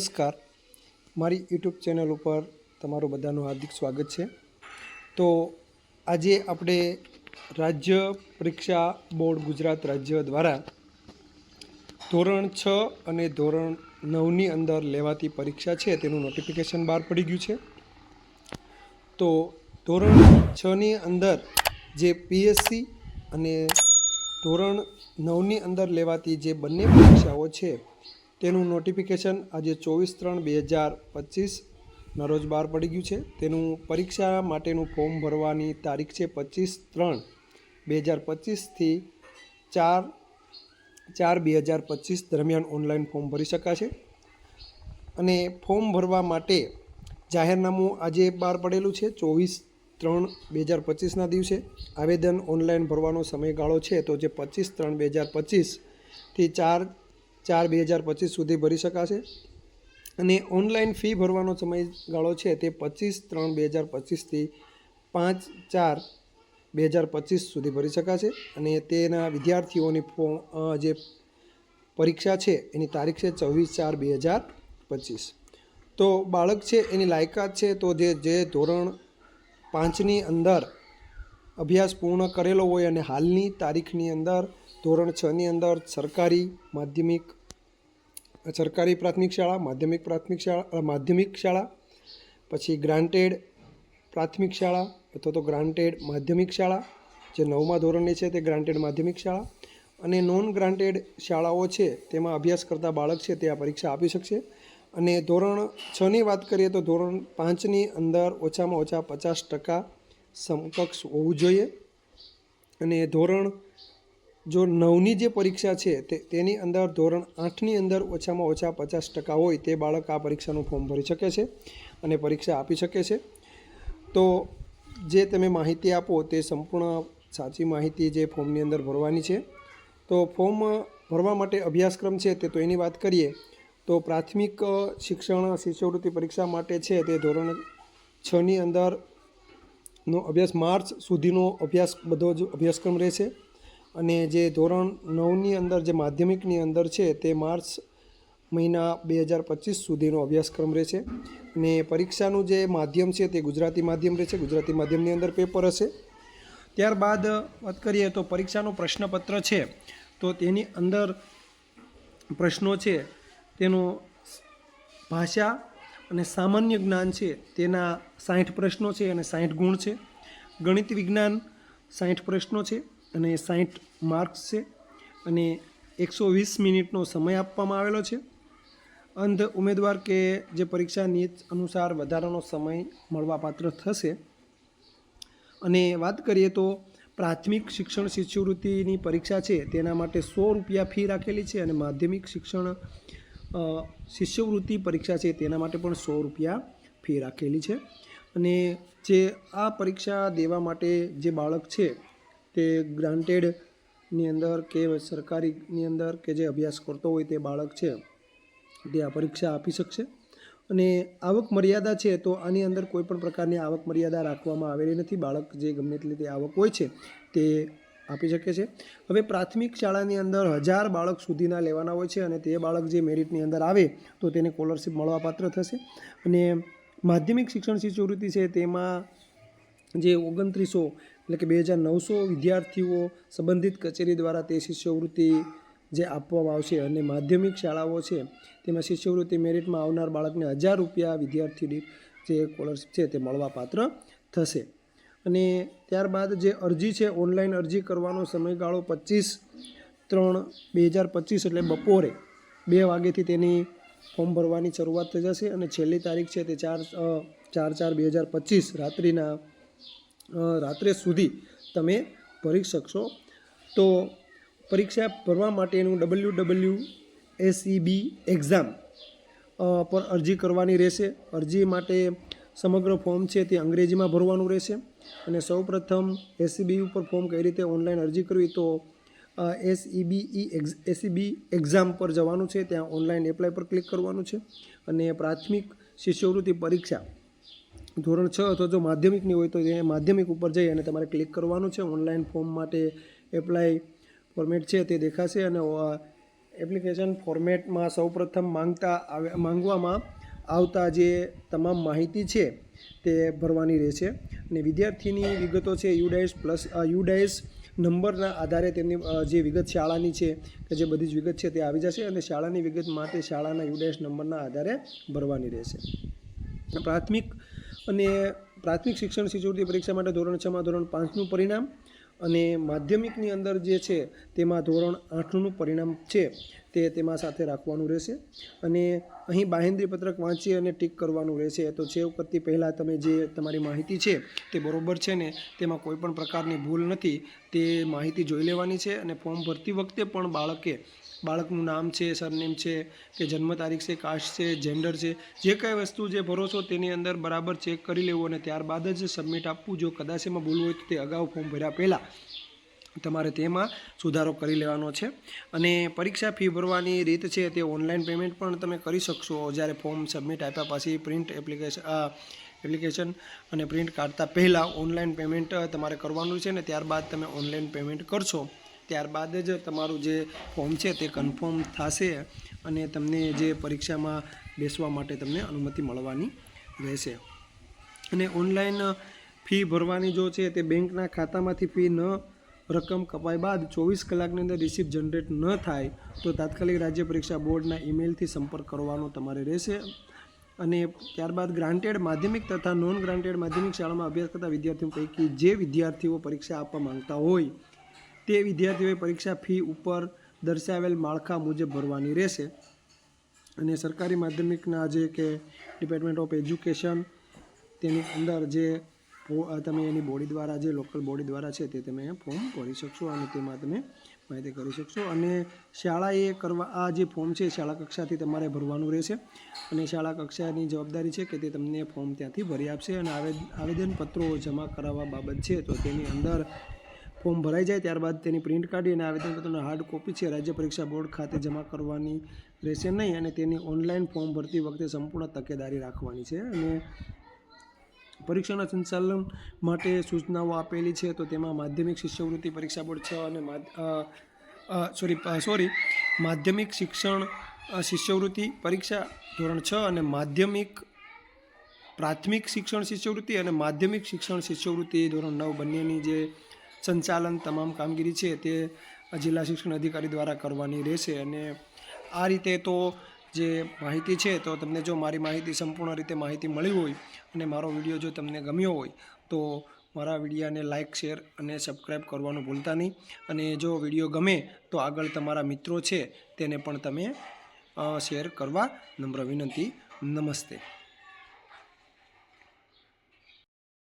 નમસ્કાર. મારી YouTube channel ઉપર તમારું બધાનું હાર્દિક સ્વાગત છે. તો આજે આપણે રાજ્ય પરીક્ષા બોર્ડ ગુજરાત રાજ્ય દ્વારા ધોરણ છ અને ધોરણ નવની અંદર લેવાતી પરીક્ષા છે તેનું નોટિફિકેશન બહાર પડી ગયું છે. તો ધોરણ છની અંદર જે પીએસસી અને ધોરણ નવની અંદર લેવાતી જે બંને પરીક્ષાઓ છે તેનું નોટિફિકેશન આજે ચોવીસ ત્રણ બે હજાર પચીસના રોજ બહાર પડી ગયું છે. તેનું પરીક્ષા માટેનું ફોર્મ ભરવાની તારીખ છે પચીસ ત્રણ બે હજાર પચીસથી ચાર ચાર બે હજાર પચીસ દરમિયાન ઓનલાઈન ફોર્મ ભરી શકાશે. અને ફોર્મ ભરવા માટે જાહેરનામું આજે બહાર પડેલું છે ચોવીસ ત્રણ બે હજાર પચીસના દિવસે. આવેદન ઓનલાઈન ભરવાનો સમયગાળો છે તો જે પચીસ ત્રણ બે હજાર પચીસથી ચાર ચાર બે હજાર પચીસ સુધી ભરી શકાશે. અને ઓનલાઈન ફી ભરવાનો સમયગાળો છે તે પચીસ ત્રણ બે હજાર પચીસથી પાંચ ચાર બે હજાર પચીસ સુધી ભરી શકાશે. અને તેના વિદ્યાર્થીઓની ફોર્મ જે પરીક્ષા છે એની તારીખ છે ચોવીસ ચાર બે હજાર પચીસ. તો બાળક છે, એની લાયકાત છે, તો જે જે ધોરણ પાંચની અંદર અભ્યાસ પૂર્ણ કરેલો હોય અને હાલની તારીખની અંદર ધોરણ છની અંદર સરકારી માધ્યમિક, સરકારી પ્રાથમિક શાળા, માધ્યમિક પ્રાથમિક શાળા માધ્યમિક શાળા, પછી ગ્રાન્ટેડ પ્રાથમિક શાળા, અથવા તો ગ્રાન્ટેડ માધ્યમિક શાળા, જે નવમા ધોરણની છે તે ગ્રાન્ટેડ માધ્યમિક શાળા, અને નોન ગ્રાન્ટેડ શાળાઓ છે તેમાં અભ્યાસ કરતા બાળક છે તે આ પરીક્ષા આપી શકશે. અને ધોરણ છની વાત કરીએ તો ધોરણ પાંચની અંદર ઓછામાં ઓછા પચાસ ટકા સમકક્ષ હોવું જોઈએ. અને ધોરણ જો નવની જે પરીક્ષા છે તે તેની અંદર ધોરણ આઠની અંદર ઓછામાં ઓછા પચાસ ટકા હોય તે બાળક આ પરીક્ષાનું ફોર્મ ભરી શકે છે અને પરીક્ષા આપી શકે છે. તો જે તમે માહિતી આપો તે સંપૂર્ણ સાચી માહિતી જે ફોર્મની અંદર ભરવાની છે. તો ફોર્મ ભરવા માટે અભ્યાસક્રમ છે તે તો એની વાત કરીએ, તો પ્રાથમિક શિક્ષણ, શિષ્યવૃત્તિ પરીક્ષા માટે છે તે ધોરણ છની અંદર નો અભ્યાસ માર્ચ સુધીનો અભ્યાસ બધો જ અભ્યાસક્રમ રહેશે. અને જે ધોરણ નવની અંદર, જે માધ્યમિકની અંદર છે, તે માર્ચ મહિના બે હજાર પચીસ સુધીનો અભ્યાસક્રમ રહેશે. અને પરીક્ષાનું જે માધ્યમ છે, તે ગુજરાતી માધ્યમ રહેશે. ગુજરાતી માધ્યમની અંદર પેપર હશે. ત્યારબાદ વાત કરીએ તો પરીક્ષાનું પ્રશ્નપત્ર છે, તો તેની અંદર પ્રશ્નો છે, તેનો ભાષા અને સામાન્ય જ્ઞાન છે, તેના સાઠ પ્રશ્નો છે અને સાઠ ગુણ છે. ગણિત વિજ્ઞાન સાઠ પ્રશ્નો છે. અને સાઠ માર્ક્સ છે અને એકસો વીસ મિનિટનો સમય આપવામાં આવેલો છે. અંધ ઉમેદવાર કે જે પરીક્ષા નીત અનુસાર વધારાનો સમય મળવાપાત્ર થશે. અને વાત કરીએ તો પ્રાથમિક શિક્ષણ શિષ્યવૃત્તિની પરીક્ષા છે તેના માટે સો રૂપિયા ફી રાખેલી છે અને માધ્યમિક શિક્ષણ શિષ્યવૃત્તિ પરીક્ષા છે તેના માટે પણ સો રૂપિયા ફી રાખેલી છે. અને જે આ પરીક્ષા દેવા માટે જે બાળક છે તે ગ્રાન્ટેડની અંદર કે સરકારીની અંદર કે જે અભ્યાસ કરતો હોય તે બાળક છે, તે આ પરીક્ષા આપી શકશે. અને આવક મર્યાદા છે તો આની અંદર કોઈ પણ પ્રકારની આવક મર્યાદા રાખવામાં આવેલી નથી. બાળક જે ગમે તેટલી તે આવક હોય છે તે આપી શકે છે. હવે પ્રાથમિક શાળાની અંદર હજાર બાળક સુધીના લેવાના હોય છે અને તે બાળક જે મેરિટની અંદર આવે તો તેને સ્કોલરશીપ મળવાપાત્ર થશે. અને માધ્યમિક શિક્ષણ શિષ્યવૃત્તિ છે તેમાં જે ઓગણત્રીસો એટલે કે બે હજાર નવસો વિદ્યાર્થીઓ સંબંધિત કચેરી દ્વારા તે શિષ્યવૃત્તિ જે આપવામાં આવશે અને માધ્યમિક શાળાઓ છે, તેમાં શિષ્યવૃત્તિ મેરિટમાં આવનાર બાળકને હજાર રૂપિયા વિદ્યાર્થી જે સ્કોલરશીપ છે તે મળવાપાત્ર થશે. અને ત્યારબાદ જે અરજી છે, ઓનલાઈન અરજી કરવાનો સમયગાળો પચીસ ત્રણ બે હજાર પચીસ એટલે બપોરે બે વાગ્યાથી તેની ફોર્મ ભરવાની શરૂઆત થઈ જશે અને છેલ્લી તારીખ છે તે ચાર ચાર ચાર બે હજાર પચીસ રાત્રિના રાત્રે સુધી તમે ભરી શકશો. તો પરીક્ષા ભરવા માટેનું ડબલ્યુ ડબલ્યુ એસઈબી એક્ઝામ પર અરજી કરવાની રહેશે. અરજી માટે સમગ્ર ફોર્મ છે તે અંગ્રેજીમાં ભરવાનું રહેશે. અને સૌપ્રથમ એસઈબી ઉપર ફોર્મ કઈ રીતે ઓનલાઈન અરજી કરવી તો એસઈબીઈ એસઈબી એક્ઝામ પર જવાનું છે. ત્યાં ઓનલાઈન એપ્લાય પર ક્લિક કરવાનું છે. અને પ્રાથમિક શિષ્યવૃત્તિ પરીક્ષા ધોરણ છ અથવા જો માધ્યમિકની હોય તો એ માધ્યમિક ઉપર જઈ અને તમારે ક્લિક કરવાનું છે. ઓનલાઈન ફોર્મ માટે એપ્લાય ફોર્મેટ છે તે દેખાશે અને એપ્લિકેશન ફોર્મેટમાં સૌપ્રથમ માંગતા માંગવામાં આવતા જે તમામ માહિતી છે તે ભરવાની રહેશે. અને વિદ્યાર્થીની વિગતો છે યુડાઇસ પ્લસ યુડાઇસ નંબરના આધારે તેમની જે વિગત શાળાની છે કે જે બધી જ વિગત છે તે આવી જશે અને શાળાની વિગત માટે શાળાના યુડાઇસ નંબરના આધારે ભરવાની રહેશે. પ્રાથમિક અને પ્રાથમિક શિક્ષણ શિષ્યવૃત્તિ પરીક્ષા માટે ધોરણ છમાં ધોરણ પાંચનું પરિણામ અને માધ્યમિકની અંદર જે છે તેમાં ધોરણ આઠનું પરિણામ છે તે તેમાં સાથે રાખવાનું રહેશે. અને અહીં બાહેંદ્રી પત્રક વાંચી અને ટીક કરવાનું રહેશે. તો સેવ કરતી પહેલાં તમે જે તમારી માહિતી છે તે બરોબર છે ને તેમાં કોઈપણ પ્રકારની ભૂલ નથી તે માહિતી જોઈ લેવાની છે અને ફોર્મ ભરતી વખતે પણ બાળકે બાળકનું નામ છે, સરનેમ છે, કે જન્મ તારીખ છે, કાસ્ટ છે જેન્ડર છે, જે કાંઈ વસ્તુ જે ભરો છો તેની અંદર બરાબર ચેક કરી લેવું અને ત્યારબાદ જ સબમિટ આપવું. જો કદાચ એમાં ભૂલ હોય તો તે અગાઉ ફોર્મ ભર્યા પહેલાં તમારે તેમાં સુધારો કરી લેવાનો છે. અને પરીક્ષા ફી ભરવાની રીત છે તે ઓનલાઈન પેમેન્ટ પણ તમે કરી શકશો. જ્યારે ફોર્મ સબમિટ આપ્યા પછી પ્રિન્ટ એપ્લિકેશન એપ્લિકેશન અને પ્રિન્ટ કાઢતા પહેલાં ઓનલાઈન પેમેન્ટ તમારે કરવાનું છે ને ત્યારબાદ તમે ઓનલાઈન પેમેન્ટ કરશો. ત્યારબાદ જ તમારું જે ફોર્મ છે તે કન્ફર્મ થશે અને તમને જે પરીક્ષામાં બેસવા માટે તમને અનુમતિ મળવાની રહેશે. અને ઓનલાઈન ફી ભરવાની જો છે તે બેંકના ખાતામાંથી ફી ન, રકમ કપાય બાદ ચોવીસ કલાકની અંદર રિસિપ્ટ જનરેટ ન થાય તો તાત્કાલિક રાજ્ય પરીક્ષા બોર્ડના ઈમેલથી સંપર્ક કરવાનો તમારે રહેશે. અને ત્યારબાદ ગ્રાન્ટેડ માધ્યમિક તથા નોન ગ્રાન્ટેડ માધ્યમિક શાળામાં અભ્યાસ કરતા વિદ્યાર્થીઓ પૈકી જે વિદ્યાર્થીઓ પરીક્ષા આપવા માંગતા હોય તે વિદ્યાર્થીઓએ પરીક્ષા ફી ઉપર દર્શાવેલ માળખા મુજબ ભરવાની રહેશે. અને સરકારી માધ્યમિકના જે કે ડિપાર્ટમેન્ટ ઓફ એજ્યુકેશન તેની અંદર જે તમે એની બોડી દ્વારા જે લોકલ બોડી દ્વારા છે તે તમે ફોર્મ ભરી શકશો અને તેમાં તમે માહિતી કરી શકશો. અને શાળાએ કરવા, આ જે ફોર્મ છે શાળા કક્ષાથી તમારે ભરવાનું રહેશે. અને શાળા કક્ષાની જવાબદારી છે કે તે તમને ફોર્મ ત્યાંથી ભરી આપશે. અને આવેદ- આવેદનપત્રો જમા કરાવવા બાબત છે તો તેની અંદર ફોર્મ ભરાઈ જાય ત્યારબાદ તેની પ્રિન્ટ કાઢી અને આવેદનપત્રની હાર્ડ કોપી છે. રાજ્ય પરીક્ષા બોર્ડ ખાતે જમા કરવાની રહેશે નહીં અને તેની ઓનલાઈન ફોર્મ ભરતી વખતે સંપૂર્ણ તકેદારી રાખવાની છે અને પરીક્ષાના સંચાલન માટે સૂચનાઓ આપેલી છે. તો તેમાં માધ્યમિક શિષ્યવૃત્તિ પરીક્ષા બોર્ડ છ અને સોરી સોરી માધ્યમિક શિક્ષણ શિષ્યવૃત્તિ પરીક્ષા ધોરણ છ અને માધ્યમિક પ્રાથમિક શિક્ષણ શિષ્યવૃત્તિ અને માધ્યમિક શિક્ષણ શિષ્યવૃત્તિ ધોરણ નવ બંનેની જે સંચાલન તમામ કામગીરી છે તે જિલ્લા શિક્ષણ અધિકારી દ્વારા કરવાની રહેશે અને આ રીતે તો જે માહિતી છે તો તમને જો મારી માહિતી સંપૂર્ણ રીતે માહિતી મળી હોય અને મારો વીડિયો જો તમને ગમ્યો હોય તો મારા વિડીયાને લાઇક શેર અને સબસ્ક્રાઈબ કરવાનું ભૂલતા નહીં. અને જો વીડિયો ગમે તો આગળ તમારા મિત્રો છે તેને પણ તમે શેર કરવા નમ્ર વિનંતી. નમસ્તે.